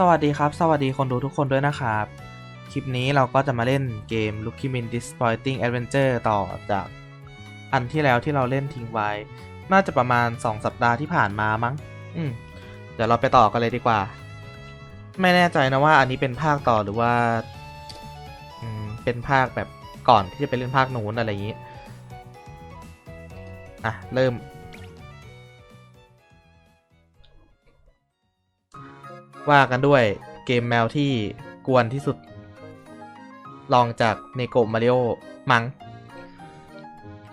สวัสดีครับ สวัสดีคนดูทุกคนด้วยนะครับ คลิปนี้เราก็จะมาเล่นเกม Lucky Min Disappointing Adventure ต่อจากอันที่แล้วที่เราเล่นทิ้งไว้ น่าจะประมาณ 2 สัปดาห์ที่ผ่านมามั้ง อืม เดี๋ยวเราไปต่อกันเลยดีกว่า ไม่แน่ใจนะว่าอันนี้เป็นภาคต่อหรือว่า อืม เป็นภาคแบบก่อนที่จะไปเล่นภาคนู้นอะไรอย่างนี้ อะ เริ่ม ว่ากันด้วยเกมแมวที่กวนที่สุด ลองจากเนโกมาริโอมัง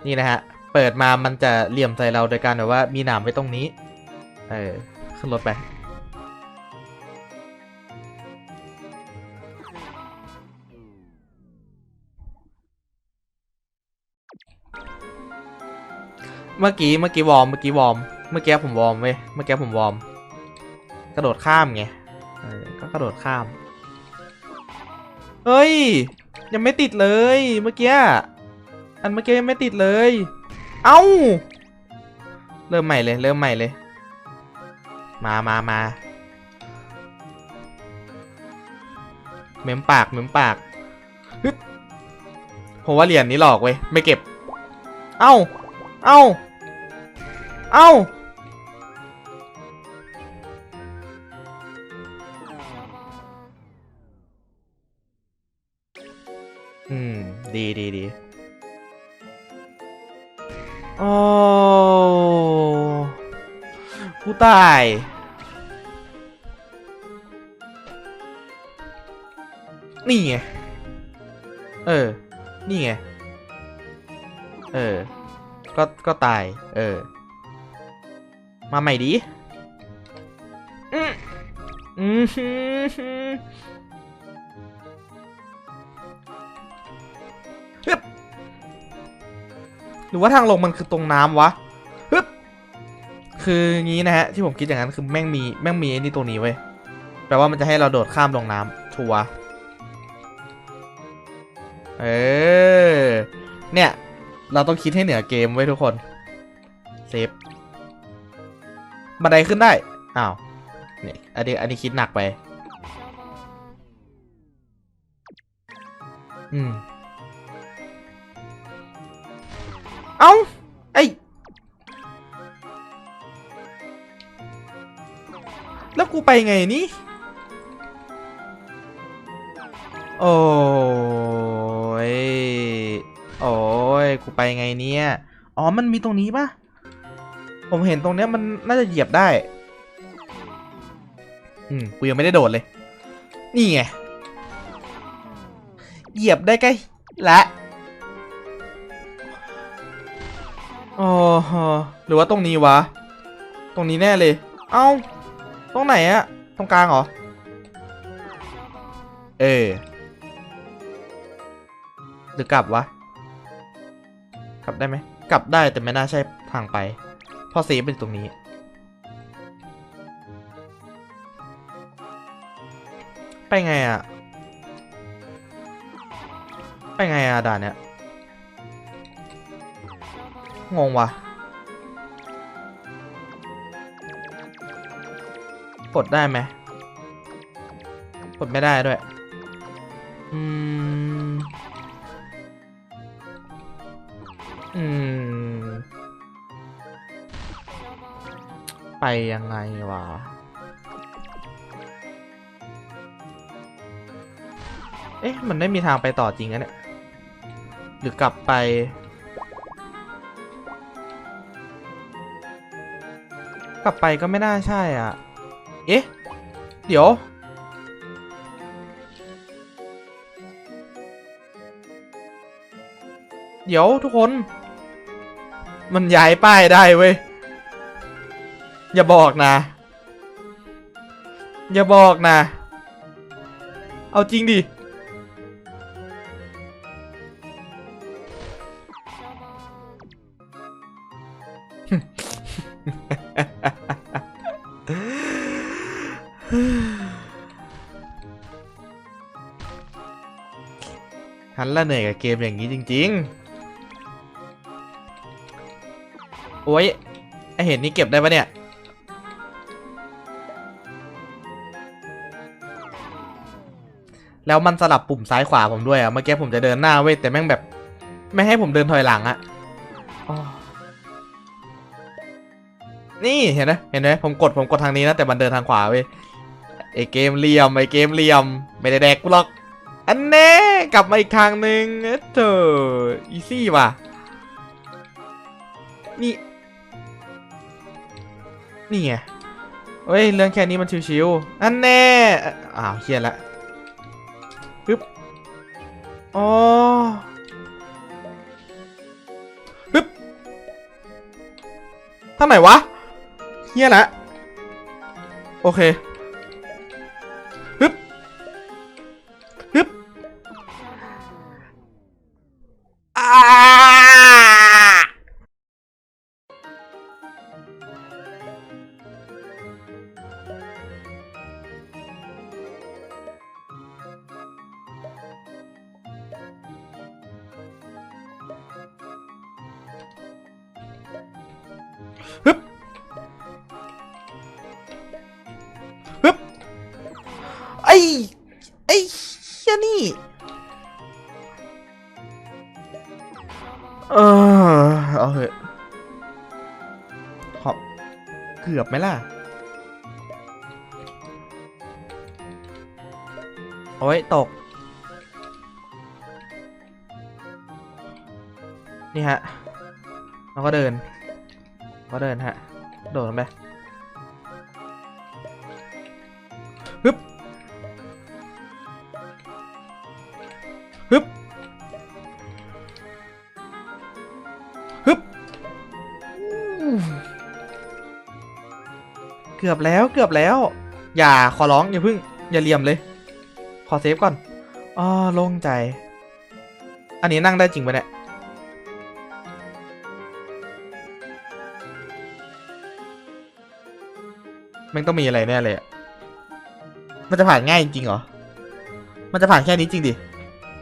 นี่นะฮะ เปิดมามันจะเหลี่ยมใส่เราโดยการแบบว่ามีหนามไว้ตรงนี้ เออ ขึ้นรถไป เมื่อกี้ เมื่อกี้วอร์ม เมื่อกี้วอร์ม เมื่อกี้ผมวอร์มเว้ย เมื่อกี้ผมวอร์ม กระโดดข้ามไง ก็กระโดดข้าม เฮ้ย ยังไม่ติดเลยเมื่อกี้ อันเมื่อกี้ยังไม่ติดเลย เอ้า เริ่มใหม่เลย เริ่มใหม่เลย มามามาเมมปากเมมปากผมว่าเหรียญนี้หลอกเว้ย ไม่เก็บ เอ้า เอ้า เอ้า ผู้ตาย นี่ไง เออ นี่ไง เออ ก็ ก็ตาย เออ มาใหม่ดิอืมอืมฮึฮึฮึบหรือว่าทางลงมันคือตรงน้ำวะฮึบ คืองี้นะฮะที่ผมคิดอย่างนั้นคือแม่งมีแม่งมีไอ้นี่ตรงนี้เว้ยแปลว่ามันจะให้เราโดดข้ามลงน้ำชัวเออเนี่ย เราต้องคิดให้เหนือเกมไว้ทุกคนเซฟบันไดขึ้นได้อ้าวเนี่ยอันนี้อันนี้คิดหนักไป อืม เอ้า แล้วกูไปไงนี่ โอ้ย โอ้ย กูไปไงเนี่ย อ๋อ มันมีตรงนี้ปะผมเห็นตรงเนี้ยมันน่าจะเหยียบได้ อืม กูยังไม่ได้โดดเลย นี่ไง เหยียบได้ใกล้และอ๋อหรือว่าตรงนี้วะ ตรงนี้แน่เลย เอ้า ตรงไหนอะตรงกลางเหรอ เออหรือกลับวะ กลับได้ไหม กลับได้แต่ไม่น่าใช่ทางไปเพราะเซฟเป็นตรงนี้ ไปไงอะไปไงอะด่านเนี้ยงงวะ กดได้ไหมกดไม่ได้ด้วย อืม อืม ไปยังไงวะเอ๊ะ มันไม่มีทางไปต่อจริงอะเนี่ย หรือกลับไปกลับไปก็ไม่น่าใช่อะ เอ๊ะ เดี๋ยว เดี๋ยวทุกคน มันย้ายป้ายได้เว้ย อย่าบอกนะ อย่าบอกนะ เอาจริงดิ เหนื่อยกับเกมอย่างนี้จริง ๆ โอ้ยไอเห็นนี่เก็บได้ปะเนี่ย แล้วมันสลับปุ่มซ้ายขวาผมด้วยอะเมื่อกี้ผมจะเดินหน้าเว้ยแต่แม่งแบบ ไม่ให้ผมเดินถอยหลังอะนี่เห็นไหมเห็นไหมผมกดผมกดทางนี้นะแต่มันเดินทางขวาเว้ยไอเกมเหลี่ยมไอเกมเหลี่ยม ไม่ได้แดกกูหรอก อันแน่กลับมาอีกทางหนึ่งเอ้อเธออีซี่ว่ะ นี่ นี่ไงเฮ้ย เรื่องแค่นี้มันชิวๆอันแน่ อ้าวเฮียละปึ๊บอ๋อปึ๊บทาไหนวะเฮียละ โอเค 흡! กือบไหมล่ะ โอ้ยตก นี่ฮะแล้วก็เดิน ก็เดินฮะ โดดลงไปฮึบฮึบ กือบแล้วเกือบแล้ว อย่าขอร้องอย่าพึ่ง อย่าเลี่ยมเลย ขอเซฟก่อนอ๋อโล่งใจ อันนี้นั่งได้จริงปะเนี่ยมันต้องมีอะไรแน่เลยอะมันจะผ่านง่ายจริงเหรอ มันจะผ่านแค่นี้จริงดิ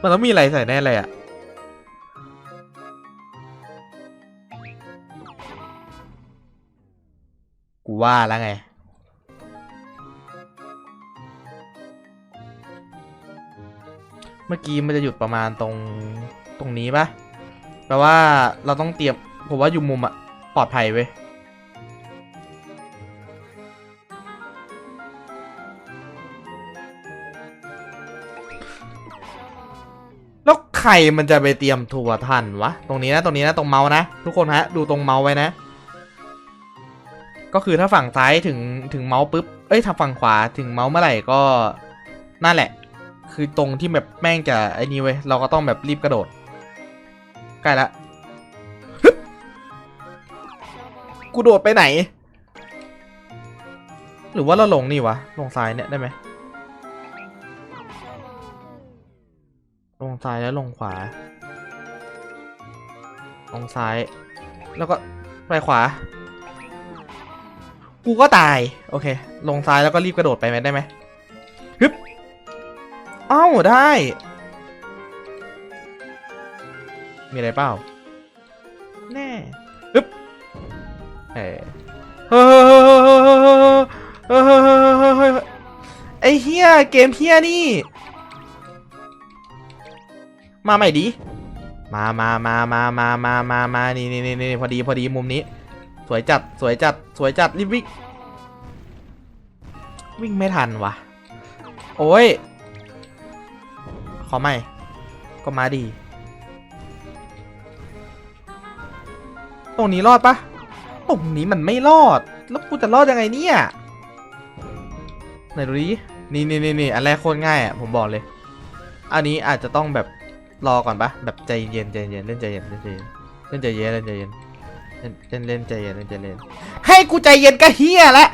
มันต้องมีอะไรใส่แน่เลยอะกูว่าแล้วไง มื่อกี้มันจะหยุดประมาณตรงตรงนี้ปะแปลว่าเราต้องเตรียมผมว่าอยู่มุมอะปลอดภัยเว้ยแล้วใครมันจะไปเตรียมทัวร์ทันวะ ตรงนี้นะ ตรงนี้นะตรงเมาส์นะ ทุกคนฮะ ดูตรงเมาส์ไว้นะ ก็คือถ้าฝั่งซ้ายถึงถึงเมาส์ปุ๊บ เอ้ยถ้าฝั่งขวาถึงเมาส์เมื่อไหร่ก็นั่นแหละ คือตรงที่แบบแม่งจะไอ้นี่เว้ยเราก็ต้องแบบรีบกระโดดใกล้ละกูโดดไปไหน หรือว่าเราลงนี่วะลงซ้ายเนี่ยได้ไหมลงซ้ายแล้วลงขวา ลงซ้าย แล้วก็ไปขวา กูก็ตาย โอเค ลงซ้ายแล้วก็รีบกระโดดไปไหมได้ไหมฮึบ อ้าได้ มีอะไรเปล่า แน่ฮึบเอ้ยเฮ้ยเฮ้ยเฮ้ยเฮ้ยเฮ้ยเฮ้ยเฮ้ยไอ้เฮียเกมเฮียนี่ มาใหม่ดิมามามามามามามามานี่นี่นี่นี่พอดีพอดีมุมนี้ สวยจัด สวยจัด สวยจัดรีบวิ่ง วิ่งไม่ทันวะโอ้ยข อใหม่ ก็มาดี ตรงนี้รอดปะตรงนี้มันไม่รอด แล้วกูจะรอดยังไงเนี่ยไหนดูดินี่นี่นี่นี่อันแรกโคตรง่ายอะผมบอกเลย อันนี้อาจจะต้องแบบรอก่อนปะแบบใจเย็นใจเย็นเล่นใจเย็นเล่นใจเย็นเล่นใจเย็นเล่นใจเย็นเล่นเล่นเล่นใจเย็นเล่นใจเย็นให้กูใจเย็นก็เฮียละ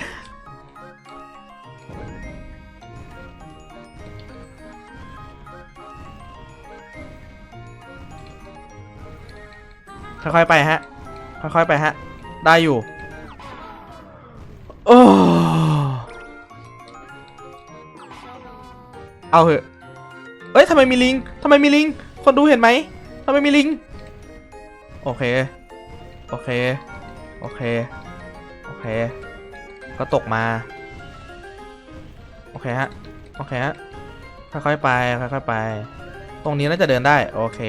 ค่อยๆไปฮะ ค่อยๆไปฮะ ได้อยู่ โอ้เอาเหอะเอ้ยทำไมมีลิงทำไมมีลิง คนดูเห็นไหมทำไมมีลิง โอเค โอเค โอเค โอเค ก็ตกมา โอเคฮะ โอเคฮะ ค่อยๆไป ค่อยๆไป ตรงนี้น่าจะเดินได้ โอเค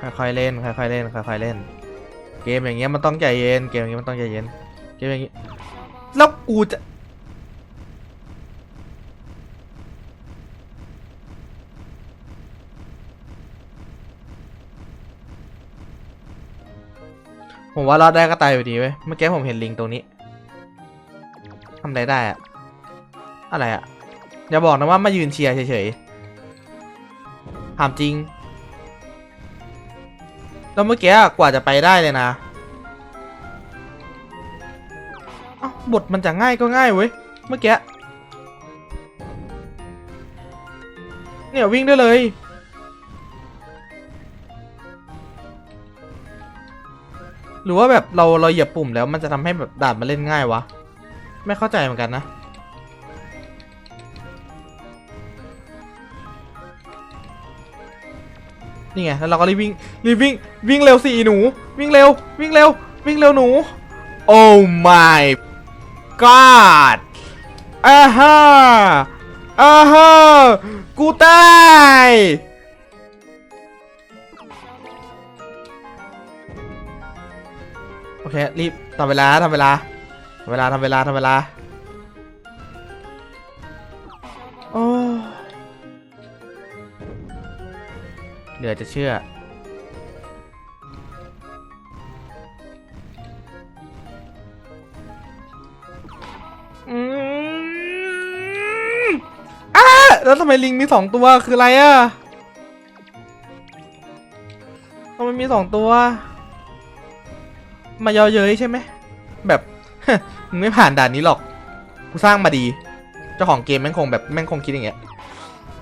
ค่อยๆเล่นค่อยๆเล่นค่อยๆเล่น เกมอย่างเงี้ยมันต้องใจเย็นเกมอย่างเงี้ยมันต้องใจเย็นเกมอย่างงี้แล้วกูจะผมว่ารอดได้ก็ตายอยู่ดีเว้ย เมื่อกี้ผมเห็นลิงตรงนี้ ทำไรได้อะอะไรอะอย่าบอกนะว่ามายืนเชียร์เฉยๆถามจริง แล้วเมื่อกี้กว่าจะไปได้เลยนะบทมันจะง่ายก็ง่ายเว้ย เมื่อกี้ เนี่ย วิ่งได้เลย หรือว่าแบบเราเราเหยียบปุ่มแล้วมันจะทำให้แบบด่านมันเล่นง่ายวะ ไม่เข้าใจเหมือนกันนะ นี่ไงแล้วเราก็รีบวิ่งรีบวิ่งวิ่งเร็วสิหนู วิ่งเร็ววิ่งเร็ววิ่งเร็วหนู โอ้ my god อ่าฮะอ่าฮะกูตายโอเครีบทำเวลาทำเวลาทำเวลาทำเวลาทำเวลา เหลือจะเชื่อ อืมอะแล้วทำไมลิงมีสองตัวคืออะไรอะทำไมมีสองตัว มายอเย้ยใช่ไหม แบบมึงไม่ผ่านด่านนี้หรอก กูสร้างมาดี เจ้าของเกมแม่งคงแบบแม่งคงคิดอย่างเงี้ย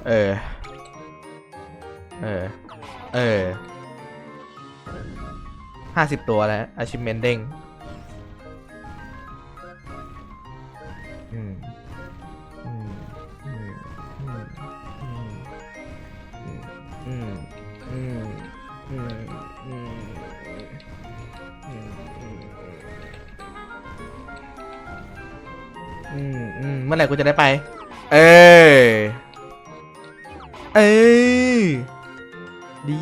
เออ เออ เออห้าสิบตัวแล้ว achievement เด้งอืมอืมอืมอืมอืมอืมอืมอืมอืมอืมอืมเมื่อไหร่กูจะได้ไป เออเออ ดี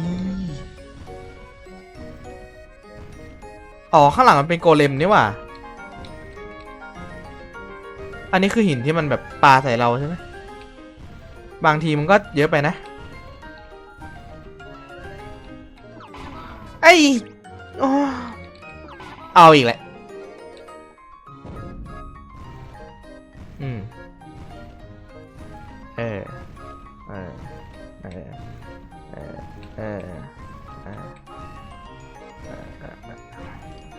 อ๋อ ข้างหลังมันเป็นโกเลมนี่หว่ะอันนี้คือหินที่มันแบบปาใส่เราใช่ไหม บางทีมันก็เยอะไปนะ ไอเอาอีกแหละ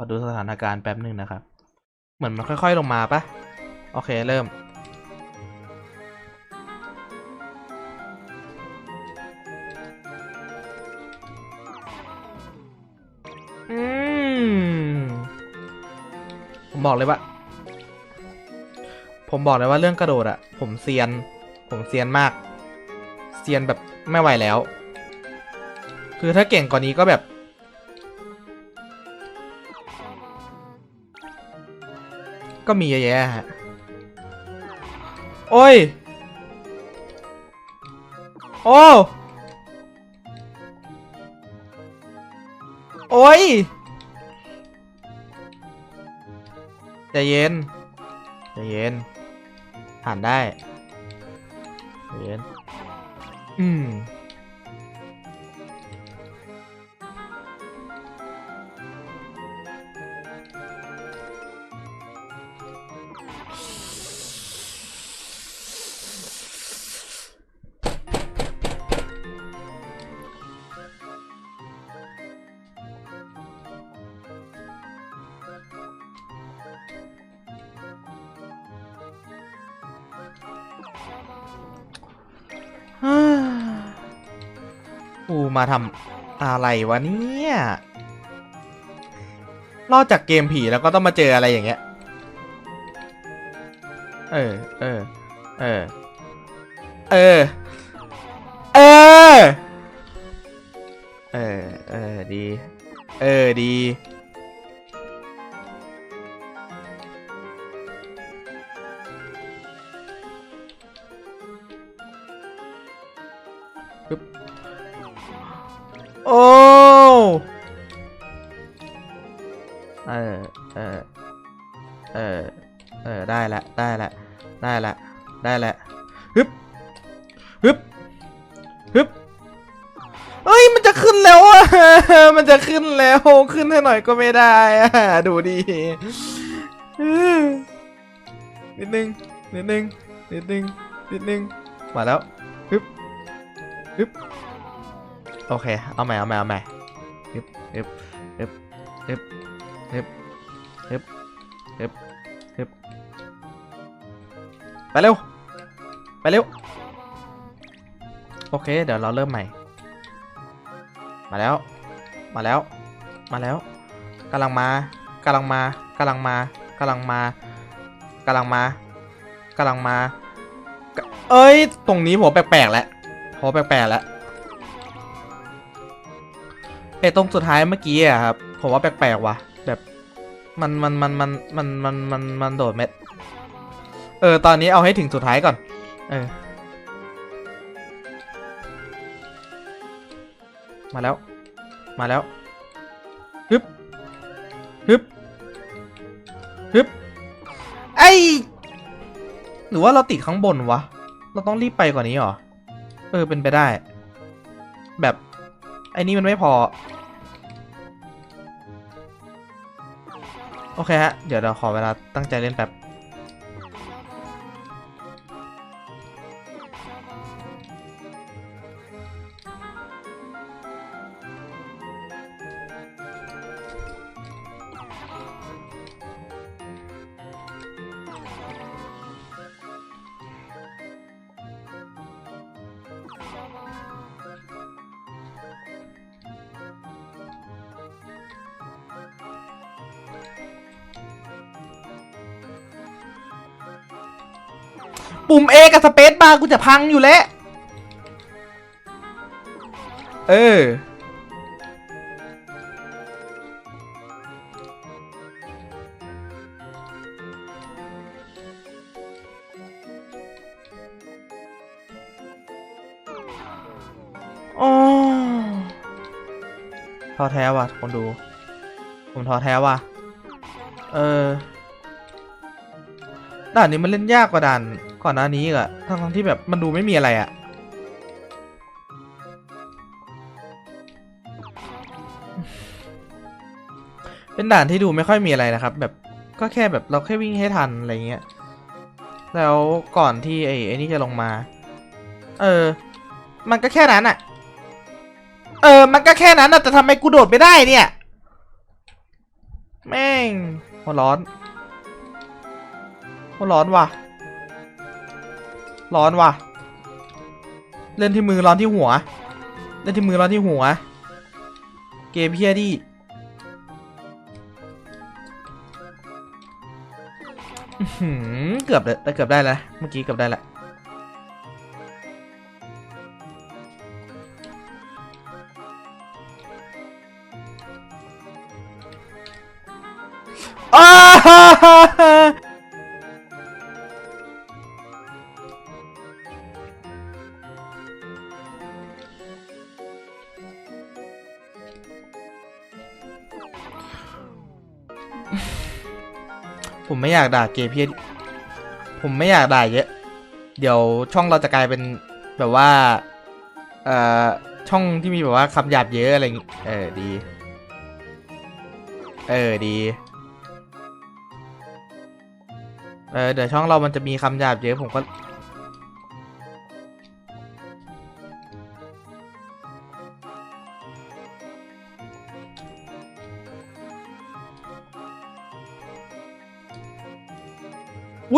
ขอดูสถานการณ์แป๊บหนึ่งนะครับ เหมือนมันค่อย ๆ ลงมาปะโอเคเริ่ม อืม ผมบอกเลยว่า ผมบอกเลยว่าเรื่องกระโดดอะผมเซียน ผมเซียนมาก เซียนแบบไม่ไหวแล้ว คือถ้าเก่งกว่านี้ก็แบบ ก็มีเยอะแยะฮะ โอ้ย โอ้โอ้ยใจเย็นใจเย็น ผ่านได้ใจเย็น อืม มาทำอะไรวะเนี่ยนอกจากเกมผีแล้วก็ต้องมาเจออะไรอย่างเงี้ย เออ เออ เออ เออ เออ เออ เออ ดี เออ ดี โอ้เออเออเออเออได้ละได้ละได้ละได้ละฮึบฮึบฮึบเอ้ยมันจะขึ้นแล้วอะมันจะขึ้นแล้วขึ้นให้หน่อยก็ไม่ได้อะดูดินิดนึงนิดนึงนิดนึงนิดนึงมาแล้วฮึบฮึบ โอเค เอาใหม่เอาใหม่เอาใหม่ฮึบฮึบฮึบฮึบฮึบฮึบฮึบฮึบไปเร็ว ไปเร็ว โอเค เดี๋ยวเราเริ่มใหม่ มาแล้ว มาแล้ว มาแล้วกำลังมากำลังมากำลังมากำลังมากำลังมากำลังมา เอ้ย ตรงนี้ผมแปลกๆแล้วผมแปลกๆแล้ว ไอ้ตรงสุดท้ายเมื่อกี้อะครับ ผมว่าแปลกๆว่ะ แบบมันมันมันมันมันมันมันมันโดดเม็ด เออ ตอนนี้เอาให้ถึงสุดท้ายก่อน เออ มาแล้ว มาแล้วฮึบฮึบฮึบไอหรือว่าเราติดข้างบนวะ เราต้องรีบไปกว่านี้หรอ เออ เป็นไปได้ แบบ ไอ้นี่มันไม่พอ โอเคฮะ เดี๋ยวเราขอเวลาตั้งใจเล่นแป๊บาร์กูจะพังอยู่แล้วเออ โอ้ท้อแท้ว่ะคนดู ผมท้อแท้ว่ะ เออ ด่านนี้มันเล่นยากกว่าด่าน ก่อนหน้านี้อะทั้งทั้งๆที่แบบมันดูไม่มีอะไรอะเป็นด่านที่ดูไม่ค่อยมีอะไรนะครับ แบบก็แค่แบบเราแค่วิ่งให้ทันอะไรเงี้ยแล้วก่อนที่ไอ้ไอ้นี่จะลงมา เออ มันก็แค่นั้นอะเออ มันก็แค่นั้นอะแต่ทำไมกูโดดไม่ได้เนี่ย แม่งหัวร้อนโอ้ร้อนว่ะ ร้อนว่ะ เล่นที่มือร้อนที่หัว เล่นที่มือร้อนที่หัว เกมเพียดิเกือบเลยแต่เกือบได้แล้วเมื่อกี้เกือบได้แล้ว ไม่อยากด่าเกย์เพียผมไม่อยากด่าเยอะ เดี๋ยวช่องเราจะกลายเป็นแบบว่า เอ่อ ช่องที่มีแบบว่าคำหยาบเยอะอะไรอย่างงี้ เออ ดี เออ ดี เออ เดี๋ยวช่องเรามันจะมีคำหยาบเยอะผมก็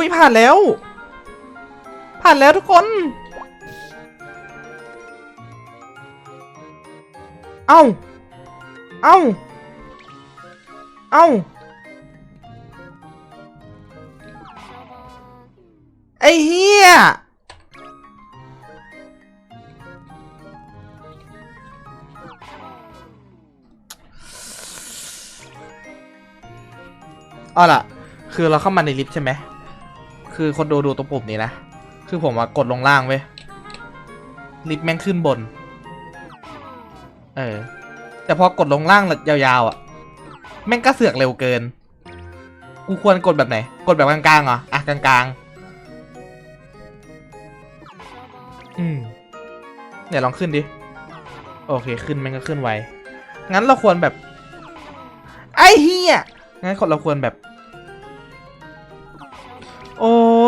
อุ้ยผ่านแล้ว ผ่านแล้วทุกคน เอ้า เอ้า เอ้า ไอ้เฮียเอาล่ะ คือเราเข้ามาในลิฟต์ใช่ไหม คือคนดูดูตรงปุ่มนี้นะ คือผมอะกดลงล่างเว้ยลิฟต์แม่งขึ้นบน เออ แต่พอกดลงล่างยาวๆอะแม่งก็เสือกเร็วเกิน กูควรกดแบบไหน กดแบบกลางๆเหรอ อะกลางๆ อืมเดี๋ยวลองขึ้นดิ โอเคขึ้นแม่งก็ขึ้นไว งั้นเราควรแบบ ไอ้เฮียงั้นเราควรแบบ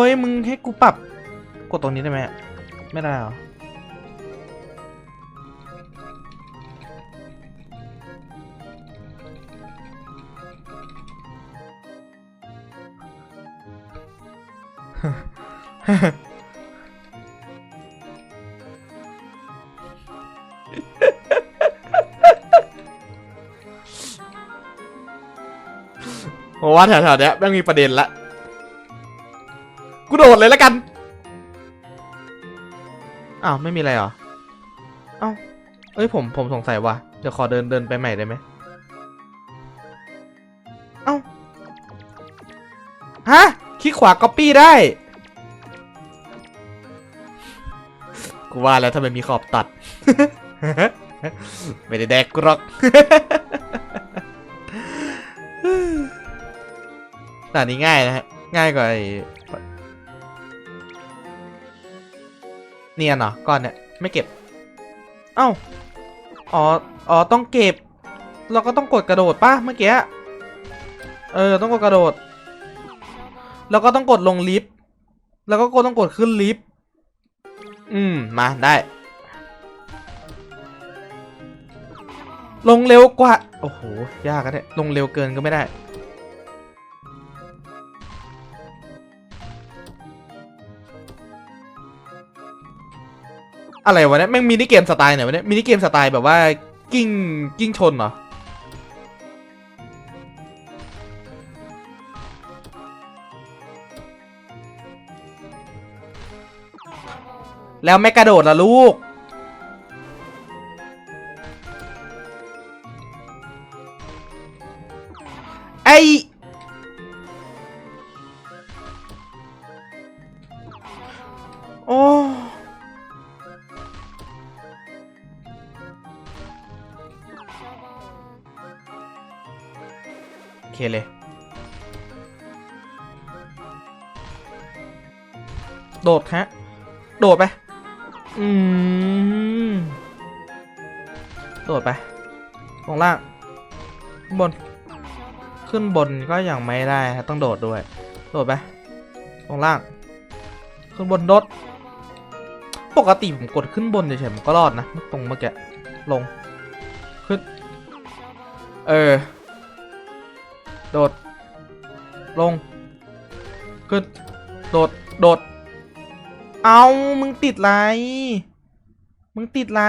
ยมึงให้กูปรับกดตรงนี้ได้ไหมไม่ได้เหรอผมว่าแถวๆเนี้ยแม่งมีประเด็นละ กูโดดเลยแล้วกัน อ้าว ไม่มีอะไรเหรอ เอ้า เอ้ย ผม ผมสงสัยว่ะ เดี๋ยวขอเดินเดินไปใหม่ได้ไหมเอ้า ฮะ คลิกขวา copy ได้ กูว่าแล้วทำไมมีขอบตัด ไม่ได้แดกกรอกด่านนี้ง่ายนะฮะ ง่ายกว่า เนียนเหรอก้อนเนี่ยไม่เก็บ เอ้าอ๋ออ๋อต้องเก็บ เราก็ต้องกดกระโดดป่ะเมื่อกี้เออต้องกดกระโดด แล้วก็ต้องกดลงลิฟต์แล้วก็กดต้องกดขึ้นลิฟต์อืมมาได้ ลงเร็วกว่า โอ้โหยากอะเนี่ยลงเร็วเกินก็ไม่ได้ อะไรวะเนี่ยแม่งมินิเกมสไตล์ไหนวะเนี่ยมินิเกมสไตล์แบบว่ากิ้งกิ้งชนเหรอแล้วไม่กระโดดล่ะลูก ไอโอ้ โดดฮะ โดดไป อืม โดดไป ลงล่างขึ้นบน ขึ้นบนก็ยังไม่ได้ฮะต้องโดดด้วย โดดไป ลงล่าง ขึ้นบนโดด ปกติผมกดขึ้นบนเฉยๆมันก็รอดนะ ตรงเมื่อกี้ ลง ขึ้น เออ โดด ลง ขึ้น โดด โดด เอามึงติดไร มึงติดไร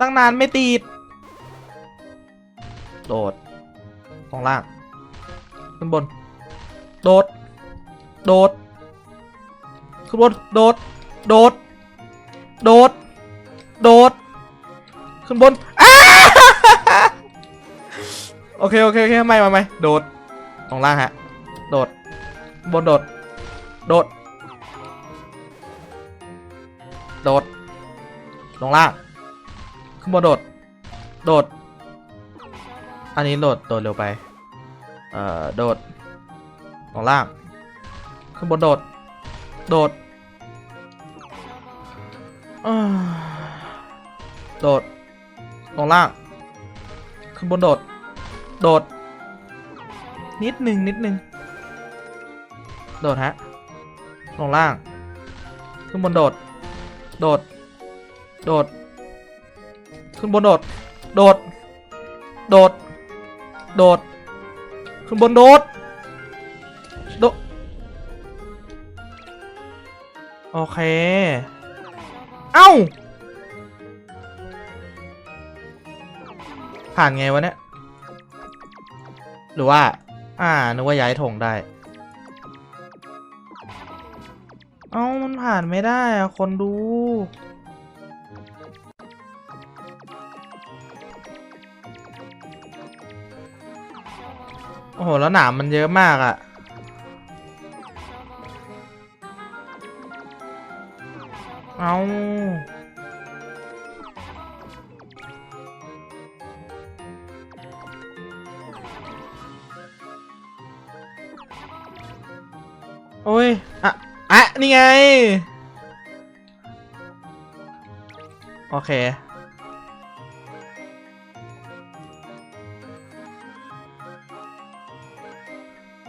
ตั้งนานไม่ติด โดดลงล่างขึ้นบน โดด โดด ขึ้นบน โดด โดด โดด โดด ขึ้นบนโอเค โอเค โอเคไม่ไม่ไม่โดดลงล่างฮะ โดด บนโดด โดด โดด ลงล่าง ขึ้นบนโดด โดด อันนี้โดด โดดเร็วไป เอ่อ โดด ลงล่าง ขึ้นบนโดด โดด โดด ลงล่าง ขึ้นบนโดด โดด นิดหนึ่งนิดหนึ่งโดดฮะ ลงล่าง ขึ้นบนโดด โดด โดด ขึ้นบนโดด โดด โดด โดด ขึ้นบนโดด โดด โอเค เอ้า ผ่านไงวะเนี่ย หรือว่า อ่า นึกว่าย้ายธงได้ เอ้ามันผ่านไม่ได้อะคนดู โอ้โห แล้วหนามมันเยอะมากอะเอา นี่ไง โอเค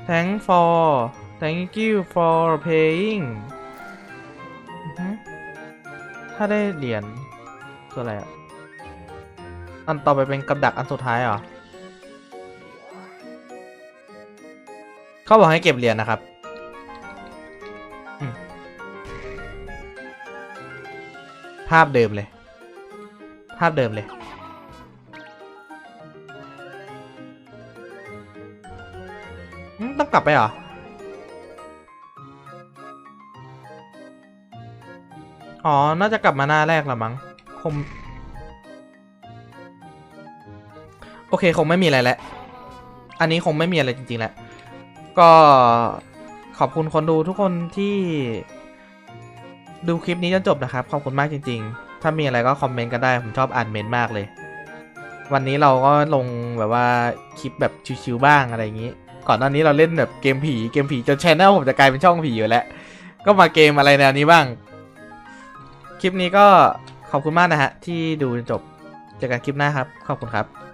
thank for thank you for paying ถ้าได้เหรียญคืออะไรอะ อันต่อไปเป็นกับดักอันสุดท้ายเหรอ เขาบอกให้เก็บเหรียญนะครับาพเดิมเลย ภาพเดิมเลย ต้องกลับไปเหรอ อ๋อ น่าจะกลับมาหน้าแรกละมั้งคงโอเค คงไม่มีอะไรแล้ว อันนี้คงไม่มีอะไรจริงๆแล้ว ก็ขอบคุณคนดูทุกคนที่ ดูคลิปนี้จนจบนะครับ ขอบคุณมากจริง ๆ ถ้ามีอะไรก็คอมเมนต์กันได้ ผมชอบอ่านเมนต์มากเลย วันนี้เราก็ลงแบบว่าคลิปแบบชิวๆบ้างอะไรอย่างนี้ ก่อนหน้านี้เราเล่นแบบเกมผีเกมผีจนชแนลผมจะกลายเป็นช่องผีอยู่แล้ว ก็มาเกมอะไรแนวนี้บ้าง คลิปนี้ก็ขอบคุณมากนะฮะที่ดูจนจบ เจอกันคลิปหน้าครับ ขอบคุณครับ